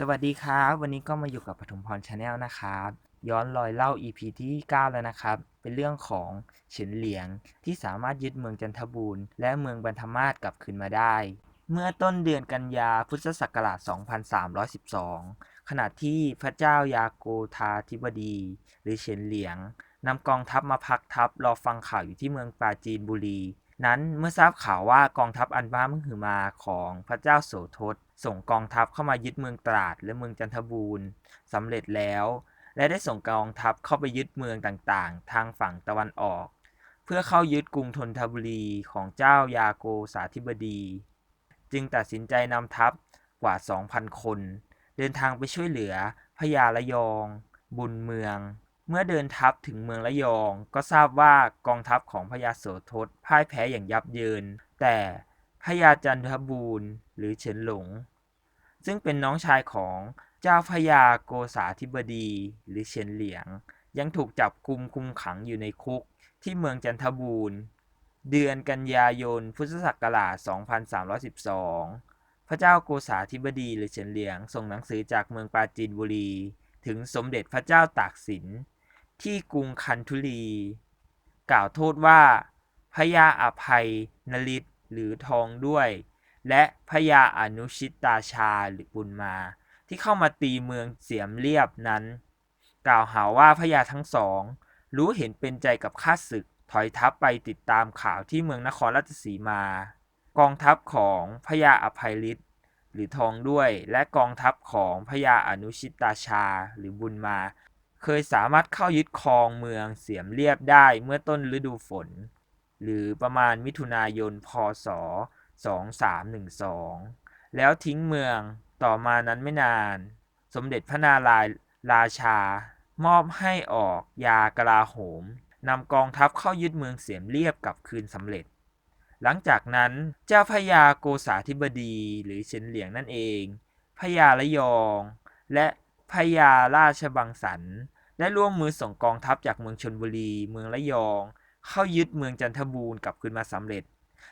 สวัสดีครับ วันนี้ก็มาอยู่กับปฐมพรชาแนลนะครับ ย้อนรอยเล่า EP ที่ 9 แล้วนะครับ เป็นเรื่องของเฉินเหลียงที่สามารถยึดเมืองจันทบูรณ์และเมืองบรรทมาศกลับคืนมาได้ เมื่อต้นเดือนกันยาพุทธศักราช 2312 ขณะที่พระเจ้ายาโกธาธิบดี หรือเฉินเหลียงนำกองทัพมาพักทัพรอฟังข่าวอยู่ที่เมืองปราจีนบุรี นั้นเมื่อทราบข่าวว่ากองทัพอันบ้ามหือมาของพระเจ้าโสธทส่งกองทัพเข้ามายึดเมืองตราดและเมืองจันทบูรณ์สำเร็จแล้ว และได้ส่งกองทัพเข้าไปยึดเมืองต่างๆ ทางฝั่งตะวันออก เพื่อเข้ายึดกรุงธนทบุรีของเจ้ายาโกสาธิบดี จึงตัดสินใจนำทัพกว่า 2,000 คน เดินทางไปช่วยเหลือพญาละยอง บุญเมือง เมื่อเดินทัพถึงเมืองละยอง ก็ทราบว่ากองทัพของพญาโสธรพ่ายแพ้อย่างยับเยิน แต่พญาจันทบูรณ์หรือเฉินหลง ซึ่งเป็นน้องชายของเจ้าพญาโกษาธิบดีหรือเฉินเหลียง ยังถูกจับกุมคุมขังอยู่ในคุกที่เมืองจันทบูรณ์ เดือนกันยายนพุทธศักราช 2312 พระเจ้าโกษาธิบดีหรือเฉินเหลียงส่งหนังสือจากเมืองปาจีนบุรี ถึงสมเด็จพระเจ้าตากสิน ที่กรุงคันธุรีกล่าวโทษว่าพระยาอภัยนลิตหรือทองด้วย และพระยาอนุชิตตาชาหรือบุญมา ที่เข้ามาตีเมืองเสียมเรียบนั้น กล่าวหาว่าพระยาทั้งสอง รู้เห็นเป็นใจกับข้าศึกถอยทัพไปติดตามข่าวที่เมืองนครราชสีมา กองทัพของพญาอภัยฤทธิ์หรือทองด้วย และกองทัพของพญาอนุชิตตาชาหรือบุญมา เคยสามารถเข้ายึดครองเมืองเสียมเรียบได้เมื่อต้นฤดูฝน หรือประมาณมิถุนายน พศ 2312 แล้วทิ้งเมืองต่อมานั้นไม่นาน สมเด็จพระนารายณ์ราชา มอบให้ออกยากลาโหมนำกองทัพเข้ายึดเมืองเสียมเรียบกลับคืนสำเร็จ หลังจากนั้นเจ้าพญาโกษาธิบดีหรือเฉินเหลียงนั่นเองพญาละยอง และ พญาราชบังสันได้ร่วมมือส่งกองทัพจากเมืองชนบุรี เมืองละยอง เข้ายึดเมืองจันทบูรณ์กลับคืนมาสำเร็จ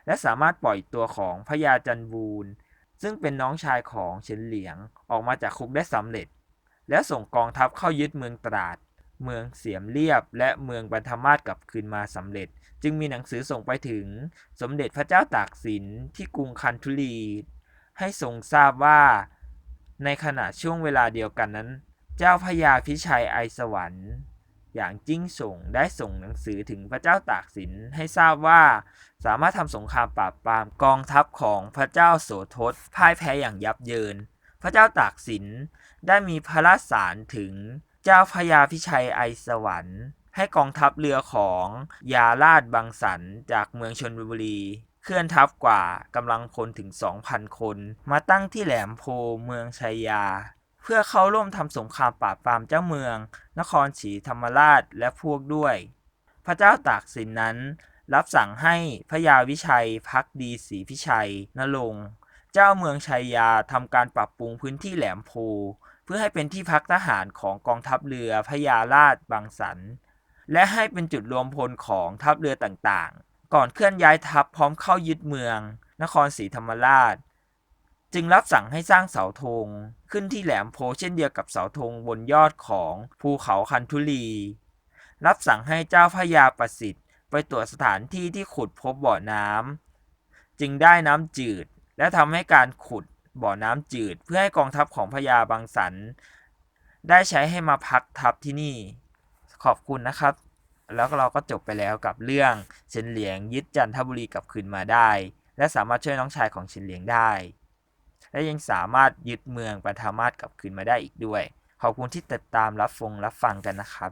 และสามารถปล่อยตัวของพญาจันบูรณ์ซึ่งเป็นน้องชายของเฉินเหลียงออกมาจากคุกได้สำเร็จ แล้วส่งกองทัพเข้ายึดเมืองตราด เมืองเสียมเรียบ และเมืองบรรทมาศกลับคืนมาสำเร็จ จึงมีหนังสือส่งไปถึงสมเด็จพระเจ้าตากสินที่กรุงคันธุรี ให้ทรงทราบว่า ในขณะช่วงเวลาเดียวกันนั้น เจ้าพญาพิชัยไอสวรรค์อย่างจิ้งส่งได้ส่งหนังสือถึงพระเจ้าตากสินให้ทราบว่า สามารถทำสงครามปราบปรามกองทัพของพระเจ้าโสธรพ่ายแพ้อย่างยับเยิน พระเจ้าตากสินได้มีพระราชสารถึงเจ้าพญาพิชัยไอสวรรค์ ให้กองทัพเรือของยาราชบังสันจากเมืองชนบุรี เคลื่อนทัพกว่ากำลังพลถึง 2,000 คน มาตั้งที่แหลมโพเมืองชัยยา เพื่อเข้าร่วมทำสงครามปราบปรามเจ้าเมือง นครศรีธรรมราชและพวกด้วย พระเจ้าตากสินนั้น รับสั่งให้พระยาวิชัยพักดีศรีพิชัยนรงค์เจ้าเมืองชัยยาทำการปรับปรุงพื้นที่แหลมโพเพื่อให้เป็นที่พักทหารของกองทัพเรือพญาราชบางสัน และให้เป็นจุดรวมพลของทัพเรือต่างๆ ก่อนเคลื่อนย้ายทัพพร้อมเข้ายึดเมือง นครศรีธรรมราช จึงรับสั่งให้สร้างเสาธงขึ้นที่แหลมโพเช่นเดียวกับเสาธงบนยอดของภูเขาคันธุลี รับสั่งให้เจ้าพญาประสิทธิ์ ไปตรวจสถานที่ที่ขุดพบบ่อน้ำจึงได้น้ำจืดและทำให้การขุดบ่อน้ำจืด เพื่อให้กองทัพของพญาบางสัน ได้ใช้ให้มาพักทัพที่นี่ ขอบคุณนะครับ แล้วเราก็จบไปแล้วกับเรื่องเฉินเหลียงยึดจันทบุรีกลับคืนมาได้ และสามารถช่วยน้องชายของเฉินเหลียงได้ และยังสามารถยึดเมืองปฐามาศกลับคืนมาได้อีกด้วย ขอบคุณที่ติดตามรับฟงรับฟังกันนะครับ